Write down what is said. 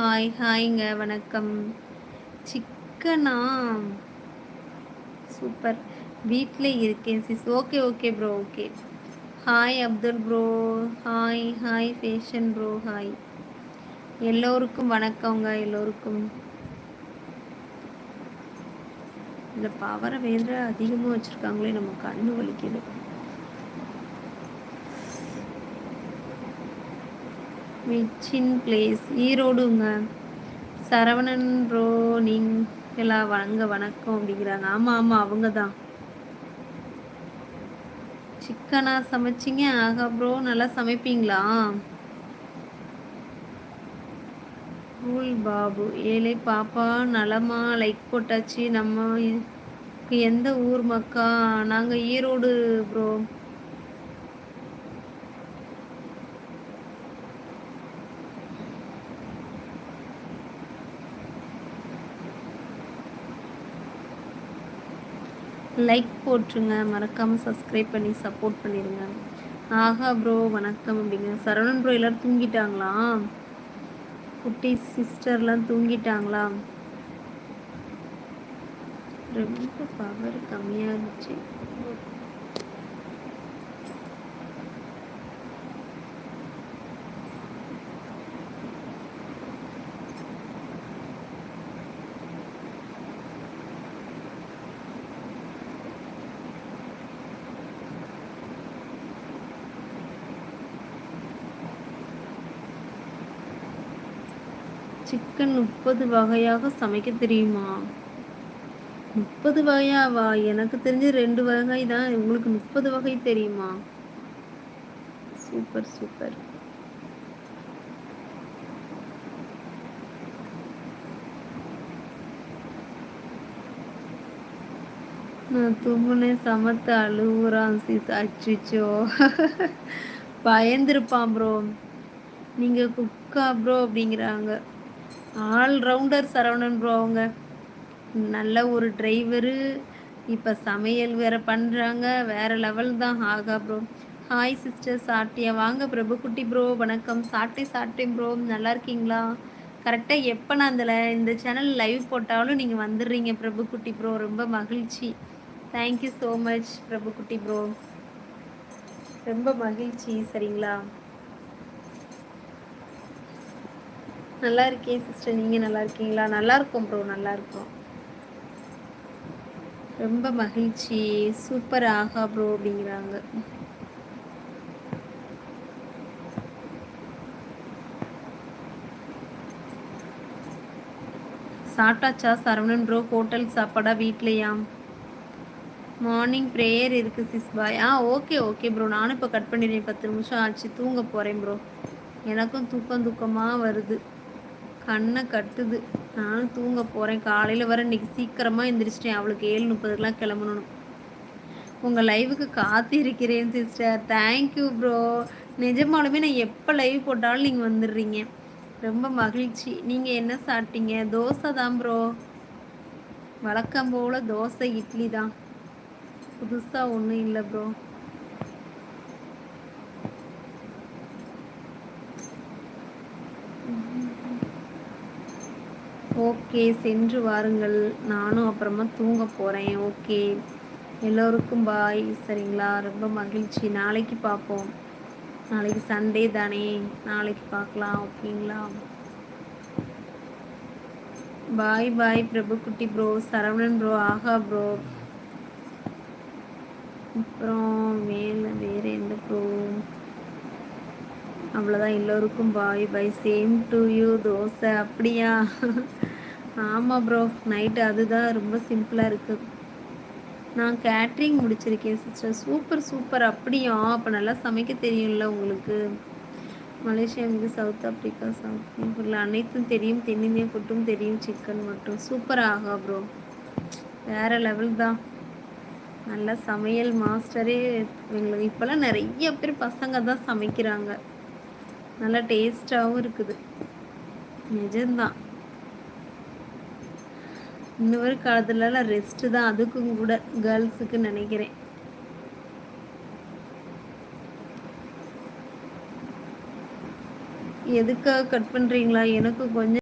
Hi ஹாய்ங்க வணக்கம். சிக்கனா? Super. வீட்டில் இருக்கேன் sis okay okay bro okay hi Abdul bro hi hi fashion bro hi எல்லோருக்கும் வணக்கங்க எல்லோருக்கும். இந்த பவரை வேற அதிகமாக வச்சுருக்காங்களே நம்ம கண்ணு வலிக்குது. மிச்சின் பிளேஸ் ஈரோடுங்க. சரவணன் ப்ரோ நீங்களா வணங்க வணக்கம் அப்படிங்கிறாங்க. ஆமாம் ஆமாம் அவங்க தான் சிக்கனா சமைச்சிங்க? ஆகா ப்ரோ நல்லா சமைப்பீங்களா? ரூல் பாபு. ஏழை பாப்பா நலமா லைக் போட்டாச்சு. நம்ம எந்த ஊர் மக்கா? நாங்கள் ஈரோடு ப்ரோ லைக் போட்டுருங்க. மறக்காமல் சப்ஸ்கிரைப் பண்ணி சப்போர்ட் பண்ணிடுங்க ஆஹா ப்ரோ வணக்கம் அப்படிங்க. சரவணன் ப்ரோ எல்லோரும் தூங்கிட்டாங்களா? குட்டி சிஸ்டர்லாம் தூங்கிட்டாங்களா? ரொம்ப பவர் கம்மியாக இருந்துச்சு சிக்கன் முப்பது வகையாக சமைக்க தெரியுமா? முப்பது வகையாவா? எனக்கு தெரிஞ்சு ரெண்டு வகை தான். உங்களுக்கு முப்பது வகை தெரியுமா? Super super. நான் தூங்குனேன் சமத்து அழுவுறான் சிஸ். அச்சுச்சோ. பயந்துருப்பான் ப்ரோ நீங்கள் குக்கா ப்ரோ அப்படிங்கிறாங்க. ஆல்ரவுண்டர் சரவணன் ப்ரோ அவங்க. நல்ல ஒரு டிரைவரு இப்போ சமையல் வேறு பண்ணுறாங்க வேறு லெவல் தான் ஆகா ப்ரோ ஹாய் சிஸ்டர் சாட்டியா வாங்க பிரபு குட்டி ப்ரோ வணக்கம். சாட்டை சாட்டி ப்ரோ நல்லா இருக்கீங்களா? கரெக்டாக எப்போ நான் அதில் இந்த சேனல் லைவ் போட்டாலும் நீங்கள் வந்துடுறீங்க பிரபு குட்டி ப்ரோ ரொம்ப மகிழ்ச்சி. தேங்க்யூ ஸோ மச் பிரபு குட்டி ப்ரோ ரொம்ப மகிழ்ச்சி சரிங்களா? நல்லா இருக்கேன் சிஸ்டர் நீங்கள் நல்லா இருக்கீங்களா? நல்லா இருக்கும் ப்ரோ நல்லா இருக்கும். ரொம்ப மகிழ்ச்சி. சூப்பர் ஆகா ப்ரோ அப்படிங்கிறாங்க. சாப்பிட்டாச்சா சரவணன் ப்ரோ ஹோட்டல் சாப்பாடா வீட்லையா? மார்னிங் ப்ரேயர் இருக்குது சிஸ் பாய் ஆ ஓகே ஓகே ப்ரோ நானும் இப்போ கட் பண்ணிடுறேன். பத்து நிமிஷம் ஆச்சு. தூங்க போகிறேன் ப்ரோ எனக்கும் தூக்கம் தூக்கமாக வருது. கண்ணை கட்டுது. நானும் தூங்க போகிறேன் காலையில் வர இன்றைக்கி சீக்கிரமாக எழுந்திரிச்சிட்டேன் அவளுக்கு ஏழு முப்பதுக்கெலாம் கிளம்பணும். உங்கள் லைவுக்கு காத்திருக்கிறேன் சிஸ்டர் தேங்க்யூ ப்ரோ நிஜமாலுமே நான் எப்போ லைவ் போட்டாலும் நீங்கள் வந்துடுறீங்க. ரொம்ப மகிழ்ச்சி. நீங்கள் என்ன சாப்பிட்டீங்க? தோசை தான் ப்ரோ வழக்கம் போல் தோசை இட்லி தான் புதுசாக ஒன்றும் இல்லை ப்ரோ ஓகே சென்று வாருங்கள். நானும் அப்புறமா தூங்க போகிறேன் ஓகே. எல்லோருக்கும் பாய். சரிங்களா? ரொம்ப மகிழ்ச்சி. நாளைக்கு பார்ப்போம். நாளைக்கு சண்டே தானே. நாளைக்கு பார்க்கலாம். ஓகேங்களா? Bye bye. பிரபு குட்டி ப்ரோ. சரவணன் ப்ரோ. ஆஹா ப்ரோ. அப்புறம் மேலே வேறு எந்த ப்ரோ? அவ்வளோதான் எல்லோருக்கும் bye bye same to you dosa அப்படியா? ஆமாம் ப்ரோ நைட்டு அதுதான். ரொம்ப சிம்பிளாக இருக்குது நான் கேட்ரிங் முடிச்சிருக்கேன் சிஸ்டர் சூப்பர் சூப்பர் அப்படியா? அப்போ நல்லா சமைக்க தெரியும்ல உங்களுக்கு. மலேசியா மீது சவுத் ஆஃப்ரிக்கா சவுத் ஆஃப்ரிக்கா அனைத்தும் தெரியும். தென்னிந்திய ஃபுட்டும் தெரியும். சிக்கன் மட்டும். சூப்பர் ஆகா ப்ரோ வேறு லெவல் தான். நல்லா சமையல் மாஸ்டரே எங்களுக்கு இப்போல்லாம் நிறைய பேர் பசங்க தான் சமைக்கிறாங்க. நல்லா டேஸ்டாகவும் இருக்குது. நிஜம்தான். இன்னொரு காலத்துலலாம் ரெஸ்ட்டு தான். அதுக்கும் கூட கேர்ள்ஸுக்கு நினைக்கிறேன். எதுக்காக கட் பண்ணுறீங்களா எனக்கு கொஞ்சம்